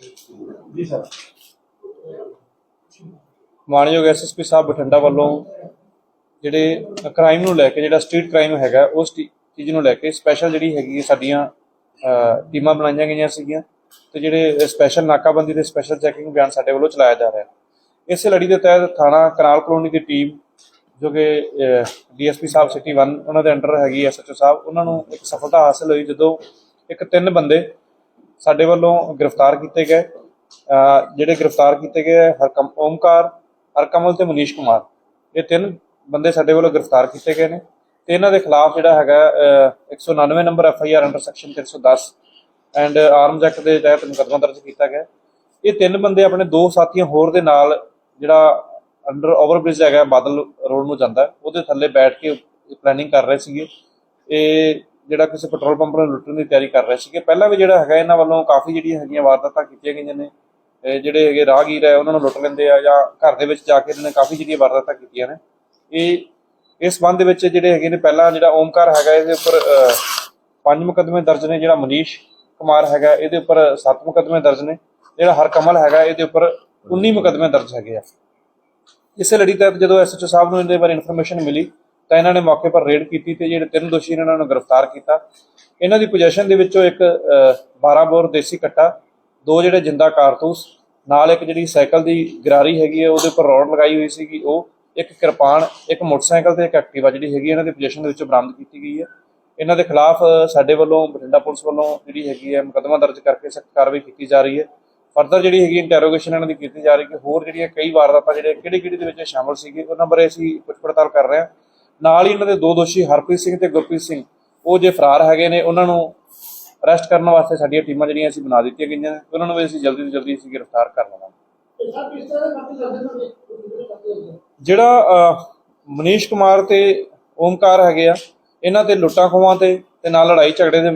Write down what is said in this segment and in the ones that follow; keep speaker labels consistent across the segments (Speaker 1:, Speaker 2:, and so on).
Speaker 1: ਜੀ ਸਰ।
Speaker 2: ਮਾਨਯੋਗ ਐਸਐਸਪੀ ਸਾਹਿਬ ਬਠਿੰਡਾ ਵੱਲੋਂ ਜਿਹੜੇ ਕ੍ਰਾਈਮ ਨੂੰ ਲੈ ਕੇ, ਜਿਹੜਾ ਸਟਰੀਟ ਕ੍ਰਾਈਮ ਹੈਗਾ, ਉਸ ਚੀਜ਼ ਨੂੰ ਲੈ ਕੇ ਸਪੈਸ਼ਲ ਜਿਹੜੀ ਹੈਗੀ ਸਾਡੀਆਂ ਟੀਮਾਂ ਬਣਾਈਆਂ ਗਈਆਂ ਸੀਗੀਆਂ ਤੇ ਜਿਹੜੇ ਸਪੈਸ਼ਲ ਨਾਕਾਬੰਦੀ ਤੇ ਸਪੈਸ਼ਲ ਚੈਕਿੰਗ ਅਭਿਆਨ ਸਾਡੇ ਵੱਲੋਂ ਚਲਾਇਆ ਜਾ ਰਿਹਾ। ਹੈ ਇਸੇ ਲੜੀ ਦੇ ਤਹਿਤ ਥਾਣਾ ਕਨਾਲ ਕਲੋਨੀ ਦੀ ਟੀਮ ਜੋ ਕਿ ਡੀਐਸਪੀ ਸਾਹਿਬ ਸਿਟੀ 1 ਉਹਨਾਂ ਦੇ ਅੰਡਰ ਹੈਗੀ ਐਸਐਚਓ ਸਾਹਿਬ, ਉਹਨਾਂ ਨੂੰ ਇੱਕ ਸਫਲਤਾ ਹਾਸਲ ਹੋਈ ਜਦੋਂ ਇੱਕ ਤਿੰਨ ਬੰਦੇ ਸਾਡੇ ਵੱਲੋਂ ਗ੍ਰਿਫਤਾਰ ਕੀਤੇ ਗਏ। ਜਿਹੜੇ ਗ੍ਰਿਫਤਾਰ ਕੀਤੇ ਗਏ ਹਰਕਮ ਓਮਕਾਰ ਹਰਕਮਲ ਤੇ ਮਨੀਸ਼ ਕੁਮਾਰ। ਇਹ ਤਿੰਨ ਬੰਦੇ ਸਾਡੇ ਵੱਲੋਂ ਗ੍ਰਿਫਤਾਰ ਕੀਤੇ ਗਏ ਨੇ। ਤੇ ਇਹਨਾਂ ਦੇ ਖਿਲਾਫ ਜਿਹੜਾ ਹੈਗਾ ਅਹ, 199 number F I R under section 310 and arms act ਦੇ ਤਹਿਤ ਮੁਕੱਦਮਾ ਦਰਜ ਕੀਤਾ ਗਿਆ। ਇਹ ਤਿੰਨ ਬੰਦੇ ਆਪਣੇ ਦੋ ਸਾਥੀਆਂ ਹੋਰ ਦੇ ਨਾਲ ਜਿਹੜਾ ਅੰਡਰ ਓਵਰਬ੍ਰਿਜ ਹੈਗਾ ਬਾਦਲ ਰੋਡ ਨੂੰ ਜਾਂਦਾ। ਉਹਦੇ ਥੱਲੇ ਬੈਠ ਕੇ ਪਲੈਨਿੰਗ ਕਰ ਰਹੇ ਸੀਗੇ। ਇਹ ਜਿਹੜਾ ਕਿਸੇ ਪੈਟਰੋਲ ਪੰਪ ਨੂੰ ਲੁੱਟਣ ਦੀ ਤਿਆਰੀ ਕਰ ਰਹੇ ਸੀਗੇ। ਪਹਿਲਾਂ ਵੀ ਜਿਹੜਾ ਹੈਗਾ, ਇਹਨਾਂ ਵੱਲੋਂ ਕਾਫੀ ਜਿਹੜੀਆਂ ਹੈਗੀਆਂ ਵਾਰਦਾਤਾਂ ਕੀਤੀਆਂ ਗਈਆਂ ਨੇ। ਜਿਹੜੇ ਹੈਗੇ ਰਾਹਗੀਰ ਹੈ, ਉਹਨਾਂ ਨੂੰ ਲੁੱਟ ਲੈਂਦੇ ਆ ਜਾਂ ਘਰ ਦੇ ਵਿੱਚ ਜਾ ਕੇ ਇਹਨਾਂ ਨੇ ਕਾਫੀ ਜਿਹੜੀਆਂ ਵਾਰਦਾਤਾਂ ਕੀਤੀਆਂ ਨੇ। ਇਹ ਇਸ ਸੰਬੰਧ ਦੇ ਵਿੱਚ ਜਿਹੜੇ ਹੈਗੇ ਨੇ, ਪਹਿਲਾਂ ਜਿਹੜਾ ਓਮਕਾਰ ਹੈਗਾ, ਇਹਦੇ ਉੱਪਰ ਪੰਜ ਮੁਕੱਦਮੇ ਦਰਜ ਨੇ। ਜਿਹੜਾ ਮਨੀਸ਼ ਕੁਮਾਰ ਹੈਗਾ, ਇਹਦੇ ਉੱਪਰ ਸੱਤ ਮੁਕੱਦਮੇ ਦਰਜ ਨੇ। ਜਿਹੜਾ ਹਰਕਮਲ ਹੈਗਾ, ਇਹਦੇ ਉੱਪਰ 19 ਮੁਕੱਦਮੇ ਦਰਜ ਹੈਗੇ ਆ। ਇਸੇ ਲੜੀ ਤਹਿਤ ਜਦੋਂ ਐਸਐਚਓ ਸਾਹਿਬ ਨੂੰ ਇਹਦੇ ਬਾਰੇ ਇਨਫੋਰਮੇਸ਼ਨ ਮਿਲੀ ਤਾਂ ਇਹਨਾਂ ਨੇ ਮੌਕੇ ਪਰ ਰੇਡ ਕੀਤੀ ਤੇ ਜਿਹੜੇ ਤਿੰਨ ਦੋਸ਼ੀ ਨੇ ਇਹਨਾਂ ਨੂੰ ਗ੍ਰਿਫਤਾਰ ਕੀਤਾ। ਇਹਨਾਂ ਦੀ ਪੋਜੀਸ਼ਨ ਦੇ ਵਿੱਚੋਂ ਇੱਕ ਅਹ, 12 ਬੋਰ ਦੇਸੀ ਕੱਟਾ ਦੋ ਜਿਹੜੇ ਜਿੰਦਾ ਕਾਰਤੂਸ ਨਾਲ ਇੱਕ ਜਿਹੜੀ ਸਾਈਕਲ ਦੀ ਗਰਾਰੀ ਹੈਗੀ ਹੈ ਉਹਦੇ ਉੱਪਰ ਰੋਡ ਲਗਾਈ ਹੋਈ ਸੀਗੀ। ਉਹ ਇੱਕ ਕਿਰਪਾਨ ਇੱਕ ਮੋਟਰਸਾਈਕਲ ਤੇ ਇੱਕ ਐਕਟਿਵਾ ਜਿਹੜੀ ਹੈਗੀ ਇਹਨਾਂ ਦੀ ਪੋਜੀਸ਼ਨ ਦੇ ਵਿੱਚੋਂ ਬਰਾਮਦ ਕੀਤੀ ਗਈ ਹੈ ਇਹਨਾਂ ਦੇ ਖਿਲਾਫ ਸਾਡੇ ਵੱਲੋਂ ਬਠਿੰਡਾ ਪੁਲਿਸ ਵੱਲੋਂ ਜਿਹੜੀ ਹੈਗੀ ਹੈ ਮੁਕੱਦਮਾ ਦਰਜ ਕਰਕੇ ਸਖਤ ਕਾਰਵਾਈ ਕੀਤੀ ਜਾ ਰਹੀ ਹੈ। ਫਰਦਰ ਜਿਹੜੀ ਹੈਗੀ ਇੰਟਰੋਗੇਸ਼ਨ ਇਹਨਾਂ ਦੀ ਕੀਤੀ ਜਾ ਰਹੀ ਹੈ ਕਿ ਹੋਰ ਜਿਹੜੀਆਂ ਕਈ ਵਾਰਦਾਤਾਂ ਜਿਹੜੇ ਕਿਹੜੇ ਕਿਹੜੀ ਦੇ ਵਿੱਚ ਇਹ ਸ਼ਾਮਲ ਸੀਗੇ ਉਹਨਾਂ ਬਾਰੇ ਅਸੀਂ ਪੁੱਛ ਪੜਤਾਲ ਕਰ ਰਹੇ ਹਾਂ। ਨਾਲ ਹੀ ਇਹਨਾਂ ਦੇ ਦੋ ਦੋਸ਼ੀ ਹਰਪ੍ਰੀਤ ਸਿੰਘ ਤੇ ਗੁਰਪ੍ਰੀਤ ਸਿੰਘ ਉਹ ਜੇ ਫਰਾਰ ਹੈਗੇ ਨੇ ਉਹਨਾਂ ਨੂੰ ਅਰੈਸਟ ਕਰਨ ਵਾਸਤੇ ਸਾਡੀਆਂ ਟੀਮਾਂ ਜਿਹੜੀਆਂ ਅਸੀਂ ਬਣਾ ਦਿੱਤੀਆਂ ਗਈਆਂ ਨੇ ਉਹਨਾਂ ਨੂੰ ਵੀ ਅਸੀਂ ਜਲਦੀ ਤੋਂ ਜਲਦੀ ਅਸੀਂ ਗ੍ਰਿਫਤਾਰ ਕਰ ਲਵਾਂਗੇ। ਜਿਹੜਾ ਮਨੀਸ਼ ਕੁਮਾਰ ਤੇ ਓਮਕਾਰ ਹੈਗੇ ਆ ਇਹਨਾਂ ਤੇ ਲੁੱਟਾਂ ਖੋਹਾਂ ਤੇ ਤੇ ਨਾਲ ਲੜਾਈ ਝਗੜੇ ਦੇ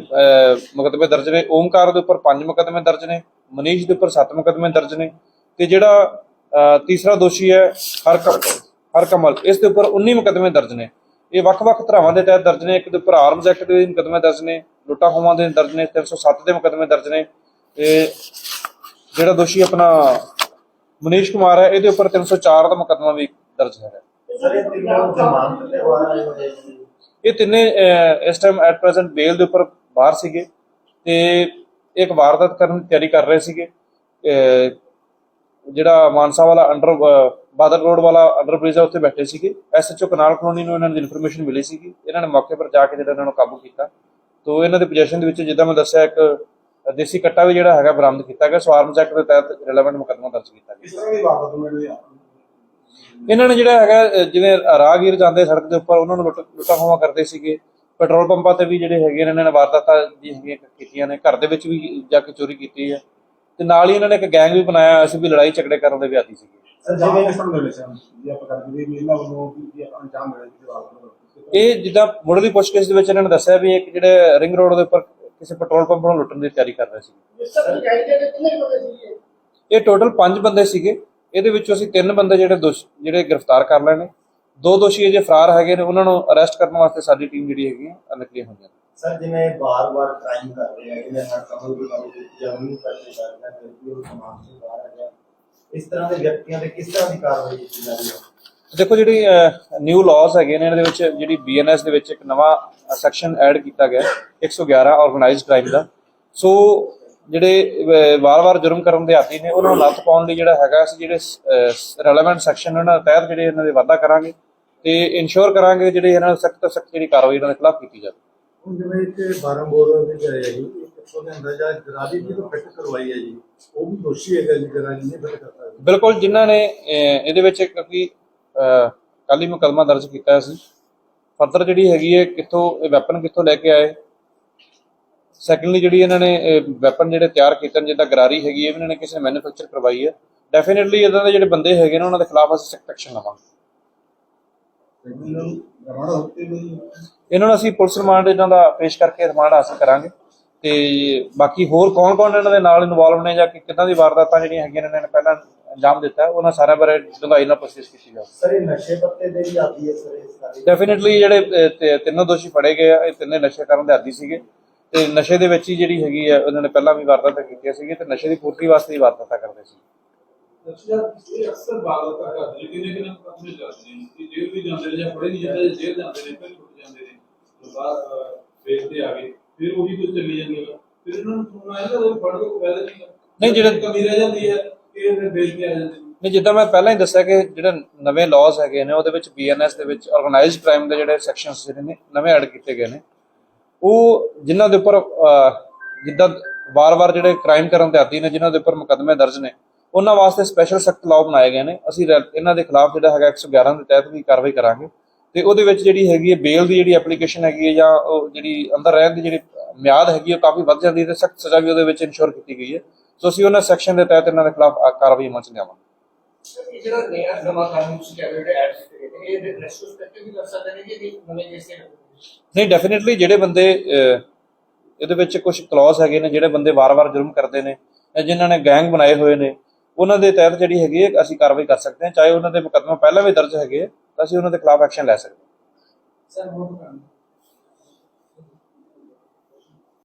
Speaker 2: ਮੁਕੱਦਮੇ ਦਰਜ ਨੇ। ਓਮਕਾਰ ਦੇ ਉੱਪਰ ਪੰਜ ਮੁਕੱਦਮੇ ਦਰਜ ਨੇ ਮਨੀਸ਼ ਦੇ ਉੱਪਰ ਸੱਤ ਮੁਕੱਦਮੇ ਦਰਜ ਨੇ ਤੇ ਜਿਹੜਾ ਤੀਸਰਾ ਦੋਸ਼ੀ ਹੈ ਹਰਕਮ ਹਰਕਮਲ ਇਸ ਦੇ ਉੱਪਰ 19 ਮੁਕੱਦਮੇ ਦਰਜ ਨੇ। ਇਹ ਵੱਖ-ਵੱਖ ਧਾਰਾਵਾਂ ਦੇ ਤਹਿਤ ਦਰਜ ਨੇ। ਇੱਕ ਦੇ ਉੱਪਰ ਆਰਮਜ਼ ਐਕਟ ਦੇ ਮੁਕੱਦਮੇ ਦਰਜ ਨੇ ਲੁੱਟਾਂ ਖੋਹਾਂ ਦੇ ਦਰਜ ਨੇ 307 ਦੇ ਮੁਕੱਦਮੇ ਦਰਜ ਨੇ। ਤੇ ਜਿਹੜਾ ਦੋਸ਼ੀ ਆਪਣਾ ਮਨੀਸ਼ ਕੁਮਾਰ ਹੈ ਇਹਦੇ ਉੱਪਰ 304 ਦਾ ਮੁਕੱਦਮਾ ਵੀ ਦਰਜ
Speaker 1: ਸਰ ਇਹ ਤਿੰਨੋਂ
Speaker 2: ਇਸ ਟਾਈਮ ਐਟ ਪ੍ਰੈਜ਼ੈਂਟ ਬੇਲ ਦੇ ਉੱਪਰ ਬਾਹਰ ਸੀਗੇ ਤੇ ਇੱਕ ਵਾਰਦਾਤ ਕਰਨ ਦੀ ਤਿਆਰੀ ਕਰ ਰਹੇ ਸੀਗੇ। ਜਿਹੜਾ ਮਾਨਸਾ ਵਾਲਾ ਅੰਡਰ ਬਾਦਲ ਰੋਡ ਵਾਲਾ ਅੰਡਰ ਬ੍ਰਿਜ ਹੈ ਉੱਥੇ ਬੈਠੇ ਸੀਗੇ। ਐਸਐਚਓ ਕਨਾਲ ਕਲੋਨੀ ਨੂੰ ਇਹਨਾਂ ਦੀ ਇਨਫੋਰਮੇਸ਼ਨ ਮਿਲੀ ਸੀਗੀ। ਇਹਨਾਂ ਨੇ ਮੌਕੇ ਪਰ ਜਾ ਕੇ ਜਿਹੜਾ ਇਹਨਾਂ ਨੂੰ ਕਾਬੂ ਕੀਤਾ। ਤੋਂ ਇਹਨਾਂ ਦੇ ਪੋਜੀਸ਼ਨ ਦੇ ਵਿੱਚ ਜਿੱਦਾਂ ਮੈਂ ਦੱਸਿਆ ਇੱਕ ਦੇਸੀ ਕੱਟਾ ਵੀ ਜਿਹੜਾ ਹੈਗਾ ਬਰਾਮਦ ਕੀਤਾ ਗਿਆ। ਸਵਾਰਮਸ ਐਕਟ ਦੇ ਤਹਿਤ ਰਿਲੇਵੈਂਟ ਮੁਕੱਦਮਾ ਦਰਜ ਕੀਤਾ ਗਿਆ।
Speaker 1: ਤਰ੍ਹਾਂ ਦੀ ਵਾਰਦਾਤ
Speaker 2: ਇਹਨਾਂ ਨੇ ਜਿਹੜਾ ਹੈਗਾ ਜਿਵੇਂ ਰਾਹਗੀਰ ਜਾਂਦੇ ਸੜਕ ਦੇ ਉੱਪਰ ਉਹਨਾਂ ਨੂੰ ਲੁੱਟ ਖੋਹਾਂ ਕਰਦੇ ਸੀਗੇ। ਪੈਟਰੋਲ ਪੰਪਾਂ ਤੇ ਵੀ ਜਿਹੜੇ ਹੈਗੇ ਨੇ ਇਹਨਾਂ ਨੇ ਵਾਰਦਾਤਾਂ ਜੀ ਹੈਗੀਆਂ ਕੀਤੀਆਂ ਨੇ। ਘਰ ਦੇ ਵਿੱਚ ਵੀ ਜਾ ਕੇ ਚੋਰੀ ਕੀਤੀ ਹੈ। ਤੇ ਨਾਲ ਹੀ ਇਹਨਾਂ ਨੇ ਇੱਕ ਗੈਂਗ ਵੀ ਬਣਾਇਆ ਅਸੀਂ ਵੀ ਲੜਾਈ ਝਗੜੇ ਕਰਨ ਦੇ ਵੀ ਆਦੀ ਸੀਗੇ।
Speaker 1: ਜਿਵੇਂ ਕਿਸ ਤਰ੍ਹਾਂ ਦੇ ਵਿੱਚ ਜੇ ਆਪਾਂ ਕਰਦੇ ਵੀ ਇਹਨਾਂ ਵੱਲੋਂ ਕੀ ਆਪਾਂ ਅੰਜਾਮ ਮਿਲਿਆ ਕਿਸੇ ਵਾਰਦਾਤ ਨੂੰ
Speaker 2: ਇਹ ਜਿੱਦਾਂ ਮੁੱਢਲੀ ਪੁੱਛਗਿੱਛ ਦੇ ਵਿੱਚ ਇਹਨਾਂ ਨੇ ਦੱਸਿਆ ਵੀ ਇੱਕ ਜਿਹੜੇ ਰਿੰਗ ਰੋਡ ਦੇ ਉੱਪਰ ਕਿਸੇ ਪੈਟਰੋਲ ਪੰਪ ਨੂੰ ਲੁੱਟਣ ਦੀ ਤਿਆਰੀ ਕਰ ਰਹੇ ਸੀ। ਇਹ ਟੋਟਲ 5 ਬੰਦੇ ਸੀਗੇ। ਇਹਦੇ ਵਿੱਚੋਂ ਅਸੀਂ ਤਿੰਨ ਬੰਦੇ ਜਿਹੜੇ ਦੋਸ਼ ਜਿਹੜੇ ਗ੍ਰਿਫਤਾਰ ਕਰ ਲਏ ਨੇ। ਦੋ ਦੋਸ਼ੀ ਅਜੇ ਫਰਾਰ ਹੈਗੇ ਨੇ। ਉਹਨਾਂ ਨੂੰ ਅਰੈਸਟ ਕਰਨ ਵਾਸਤੇ ਸਾਡੀ ਟੀਮ ਜਿਹੜੀ ਹੈਗੀ ਹੈ ਨਿਕਲੀ ਹੋਈ ਹੈ
Speaker 1: ਸਰ ਜਿਵੇਂ ਬਾਰ-ਬਾਰ ਕ੍ਰਾਈਮ ਕਰ ਰਹੇ ਆ ਜਿਵੇਂ ਹਰ ਕਮਲ ਦੀ ਗੱਲ ਕੀਤੀ ਜਮਨੀ ਕਰਦੇ ਕਰ ਰਿਹਾ ਫਿਰ ਵੀ ਉਹ ਸਮਾਜ ਤੋਂ ਬਾਹਰ ਆ ਗਿਆ ਇਸ ਤਰ੍ਹਾਂ ਦੇ ਵਿਅਕਤੀਆਂ ਤੇ ਕਿਸ ਤਰ੍ਹਾਂ ਦੀ ਕਾਰਵਾਈ ਕੀਤੀ ਜਾ ਰਹੀ ਹੈ?
Speaker 2: ਦੇਖੋ ਜਿਹੜੀ ਨਿਊ ਲਾਜ਼ ਹੈਗੇ ਨੇ ਇਹਨਾਂ ਦੇ ਵਿੱਚ ਜਿਹੜੀ ਬੀਐਨਐਸ ਦੇ ਵਿੱਚ ਇੱਕ ਨਵਾਂ ਸੈਕਸ਼ਨ ਐਡ ਕੀਤਾ ਗਿਆ 111 ਆਰਗੇਨਾਈਜ਼ਡ ਕ੍ਰਾਈਮ ਦਾ। ਸੋ ਜਿਹੜੇ ਵਾਰ-ਵਾਰ ਜੁਰਮ ਕਰਨ ਦੇ ਆਦੀ ਨੇ ਉਹਨਾਂ ਨੂੰ ਨੱਥ ਪਾਉਣ ਲਈ ਜਿਹੜਾ ਹੈਗਾ ਅਸੀਂ ਜਿਹੜੇ ਰੈਲੇਵੈਂਟ ਸੈਕਸ਼ਨ ਉਹਨਾਂ ਦੇ ਤਹਿਤ ਜਿਹੜੇ ਇਹਨਾਂ ਦੇ ਵਾਅਦਾ ਕਰਾਂਗੇ ਤੇ ਇਨਸ਼ੋਰ ਕਰਾਂਗੇ ਜਿਹੜੇ ਇਹਨਾਂ ਸਖਤ ਤੋਂ ਸਖਤ ਜਿਹੜੀ ਕਾਰਵਾਈ ਇਹਨਾਂ ਦੇ ਖਿਲਾਫ ਕੀਤੀ ਜਾਵੇ।
Speaker 3: ਹੁਣ ਜਿਵੇਂ ਇੱਥੇ 12 ਬੋਰ ਵੀ ਗਏ ਹੈ ਜੀ ਇਹ ਕਿੱਥੋਂ ਲਿਆਂਦਾ ਜਾਂ ਗਰਾਰੀ ਜੀ ਤੋਂ ਫਿੱਟ ਕਰਵਾਈ ਹੈ ਜੀ। ਉਹ ਵੀ ਦੋਸ਼ੀ ਹੈਗਾ ਜੀ ਗਰਾਰੀ ਨਹੀਂ ਫਿੱਟ ਕਰਦਾ ਜੀ
Speaker 2: ਬਿਲਕੁਲ ਜਿਨ੍ਹਾਂ ਨੇ ਅਹ, ਇਹਦੇ ਵਿੱਚ ਕਿਉਂਕਿ ਕੱਲ ਹੀ ਮੁਕੱਦਮਾ ਦਰਜ ਕੀਤਾ ਸੀ ਫਰਦਰ ਜਿਹੜੀ ਹੈਗੀ ਹੈ ਕਿੱਥੋਂ ਇਹ ਵੈਪਨ ਕਿੱਥੋਂ ਲੈ ਕੇ ਆਏ। ਸੈਕੰਡਲੀ ਜਿਹੜੀ ਇਹਨਾਂ ਨੇ ਵੈਪਨ ਜਿਹੜੇ ਤਿਆਰ ਕੀਤੇ ਨੇ ਜਿੱਦਾਂ ਗਰਾਰੀ ਹੈਗੀ ਹੈ ਇਹ ਵੀ ਇਹਨਾਂ ਨੇ ਕਿਸੇ ਮੈਨੂਫੈਕਚਰ ਕਰਵਾਈ ਹੈ। ਡੈਫੀਨਿਟਲੀ ਇਦਾਂ ਦੇ ਜਿਹੜੇ ਬੰਦੇ ਹੈਗੇ ਨੇ ਉਹਨਾਂ ਦੇ ਖਿਲਾਫ ਅਸੀਂ ਸਖਤ ਐਕਸ਼ਨ ਲਵਾਂਗੇ।
Speaker 1: ਇਹਨਾਂ ਨੂੰ ਰਵਾਨਾ ਹੋਤੇ ਵੀ
Speaker 2: ਇਹਨਾਂ ਨੂੰ ਅਸੀਂ ਪੁਲਿਸ ਰਿਮਾਂਡ ਇਹਨਾਂ ਦਾ ਪੇਸ਼ ਕਰਕੇ ਰਿਮਾਂਡ ਹਾਸਲ ਕਰਾਂਗੇ। ਤੇ ਬਾਕੀ ਹੋਰ ਕੌਣ-ਕੌਣ ਇਹਨਾਂ ਦੇ ਨਾਲ ਇਨਵੋਲਵ ਨੇ ਜਾਂ ਕਿ ਕਿੱਦਾਂ ਦੀ ਵਾਰਦਾਤਾਂ ਜਿਹੜੀਆਂ ਹੈਗੀਆਂ ਨੇ ਇਹਨਾਂ ਨੇ ਪਹਿਲਾਂ ਅੰਜਾਮ ਦਿੱਤਾ ਉਹਨਾਂ ਸਾਰਿਆਂ ਬਾਰੇ ਡੂੰਘਾਈ ਨਾਲ ਪੁੱਛਗਿੱਛ ਕੀਤੀ ਜਾਵੇ
Speaker 1: ਸਰ ਇਹ ਨਸ਼ੇ ਪੱਤੇ ਦੇ ਵੀ ਆਦੀ ਹੈ ਸਰ ਇਸ ਸਾਰੇ।
Speaker 2: ਡੈਫੀਨਿਟਲੀ ਜਿਹੜੇ ਤਿੰਨੋਂ ਦੋਸ਼ੀ ਫੜੇ ਗਏ ਆ ਇਹ ਤਿੰਨੇ ਨਸ਼ੇ ਕਰਨ ਦੇ ਆਦੀ ਸੀਗੇ। ਤੇ ਨਸ਼ੇ ਦੇ ਵਿੱਚ ਹੀ ਜਿਹੜੀ ਹੈਗੀ ਹੈ ਉਹਨਾਂ ਨੇ ਪਹਿਲਾਂ ਵੀ ਵਾਰਦਾਤਾਂ ਕੀਤੀਆਂ ਸੀਗੀਆਂ ਤੇ ਨਸ਼ੇ ਦੀ ਪੂਰਤੀ ਵਾਸਤੇ ਹੀ ਵਾਰਦਾਤਾਂ ਕਰਦੇ ਸੀ।
Speaker 4: ਇਹ ਅਕਸਰ ਬਾਗਲਤਾ ਕਰਦੇ ਨੇ ਕਿੰਨੇ ਕਿੰਨੇ ਪਾਸੇ ਜਾਂਦੇ ਨੇ ਕਿ ਜੇਲ੍ਹ ਵੀ ਜਾਂਦੇ ਨੇ ਜਾਂ ਫੜੇ ਨਹੀਂ ਜਾਂਦੇ ਜੇਲ੍ਹ ਜਾਂਦੇ ਨੇ ਫਿਰ ਉੱਠ ਜਾਂਦੇ ਨੇ। ਤੋਂ ਬਾਅਦ ਤੇ ਆ ਗਏ ਫਿਰ ਉਹੀ ਕੁਝ ਚੱਲੀ ਜਾਂਦੀ ਹੈ। ਫਿਰ ਇਹਨਾਂ ਨੂੰ ਸੁਣਨਾ ਹੈ ਉਹ ਫੜ ਕੇ ਫਾਇਦਾ ਨਹੀਂ ਹੈ।
Speaker 2: ਨਹੀਂ, ਜਿਹੜੇ-
Speaker 4: ਕਮੀ ਰਹਿ ਜਾਂਦੀ ਹੈ ਕਿ ਇਹ ਫਿਰ ਬੇਲ ਤੇ ਆ ਜਾਂਦੇ ਨੇ
Speaker 2: ਨਹੀਂ ਜਿੱਦਾਂ ਮੈਂ ਪਹਿਲਾਂ ਹੀ ਦੱਸਿਆ ਕਿ ਜਿਹੜੇ ਨਵੇਂ ਲਾਜ਼ ਹੈਗੇ ਨੇ ਉਹਦੇ ਵਿੱਚ ਬੀਐਨਐਸ ਦੇ ਵਿੱਚ ਆਰਗੇਨਾਈਜ਼ਡ ਕ੍ਰਾਈਮ ਦੇ ਜਿਹੜੇ ਸੈਕਸ਼ਨਸ ਜਿਹੜੇ ਨੇ ਨਵੇਂ ਐਡ ਕੀਤੇ ਗਏ ਨੇ। ਉਹ ਜਿਨ੍ਹਾਂ ਦੇ ਉੱਪਰ ਅਹ, ਜਿੱਦਾਂ ਵਾਰ-ਵਾਰ ਜਿਹੜੇ ਕ੍ਰਾਈਮ ਕਰਨ ਦੇ ਆਦੀ ਨੇ ਜਿਨ੍ਹਾਂ ਦੇ ਉੱਪਰ ਮੁਕੱਦਮੇ ਦਰਜ ਨੇ ਉਹਨਾਂ ਵਾਸਤੇ ਸਪੈਸ਼ਲ ਸਖਤ ਲਾਅ ਬਣਾਏ ਗਏ ਨੇ। ਅਸੀਂ ਰੈ- ਇਹਨਾਂ ਦੇ ਖਿਲਾਫ ਜਿਹੜਾ ਹੈਗਾ 111 ਦੇ ਤਹਿਤ ਵੀ ਕਾਰਵਾਈ ਕਰਾਂਗੇ। ਤੇ ਉਹਦੇ ਵਿੱਚ ਜਿਹੜੀ ਹੈਗੀ ਹੈ ਬੇਲ ਦੀ ਜਿਹੜੀ ਐਪਲੀਕੇਸ਼ਨ ਹੈਗੀ ਹੈ ਜਾਂ ਉਹ ਜਿਹੜੀ ਅੰਦਰ ਰਹਿਣ ਦੀ ਜਿਹੜੀ ਮਿਆਦ ਹੈਗੀ ਹੈ ਕਾਫੀ ਵੱਧ ਜਾਂਦੀ ਹੈ ਤੇ ਸਖਤ ਸਜ਼ਾ ਵੀ ਉਹਦੇ ਵਿੱਚ ਇਨਸ਼ੋਰ ਕੀਤੀ ਗਈ ਹੈ। ਸੋ ਅਸੀਂ ਉਹਨਾਂ ਸੈਕਸ਼ਨ ਦੇ ਤਹਿਤ ਇਹਨਾਂ ਦੇ ਖਿਲਾਫ ਕਾਰਵਾਈ ਅਮਲ ਚ ਲਿਆਵਾਂਗੇ।
Speaker 5: ਇਹ ਜਿਹੜਾ ਨਇਆ ਨਵਾਂ ਕਾਨੂੰਨ ਰਹੇ ਹੋ ਐਡ ਇਹ ਰੈਸਟ੍ਰੋਸਪੈਕਟਿਵ ਵੀ ਕਰ ਸਕਦੇ ਨੇ ਕਿ ਨਵੇਂ ਜੈਸੇ
Speaker 2: ਨਹੀਂ ਡੈਫੀਨਿਟਲੀ ਜਿਹੜੇ ਬੰਦੇ ਇਹਦੇ ਵਿੱਚ ਕੁਝ ਕਲੌਜ਼ ਹੈਗੇ ਨੇ ਜਿਹੜੇ ਬੰਦੇ ਵਾਰ-ਵਾਰ ਜੁਰਮ ਕਰਦੇ ਨੇ ਜਾਂ ਜਿਨ੍ਹਾਂ ਨੇ ਗੈਂਗ ਬਣਾਏ ਹੋਏ ਨੇ ਉਹਨਾਂ ਦੇ ਤਹਿਤ ਜਿਹੜੀ ਹੈਗੀ ਅਸੀਂ ਕਾਰਵਾਈ ਕਰ ਸਕਦੇ ਹਾਂ। ਚਾਹੇ ਉਹਨਾਂ ਦੇ ਮੁਕੱਦਮਾ ਪਹਿਲਾਂ ਵੀ ਦਰਜ ਹੈਗੇ ਤਾਂ ਅਸੀਂ ਉਹਨਾਂ ਦੇ ਖਿਲਾਫ ਐਕਸ਼ਨ ਲੈ ਸਕਦੇ ਹਾਂ।
Speaker 5: ਸਰ ਵੋਟ ਕਰਨ?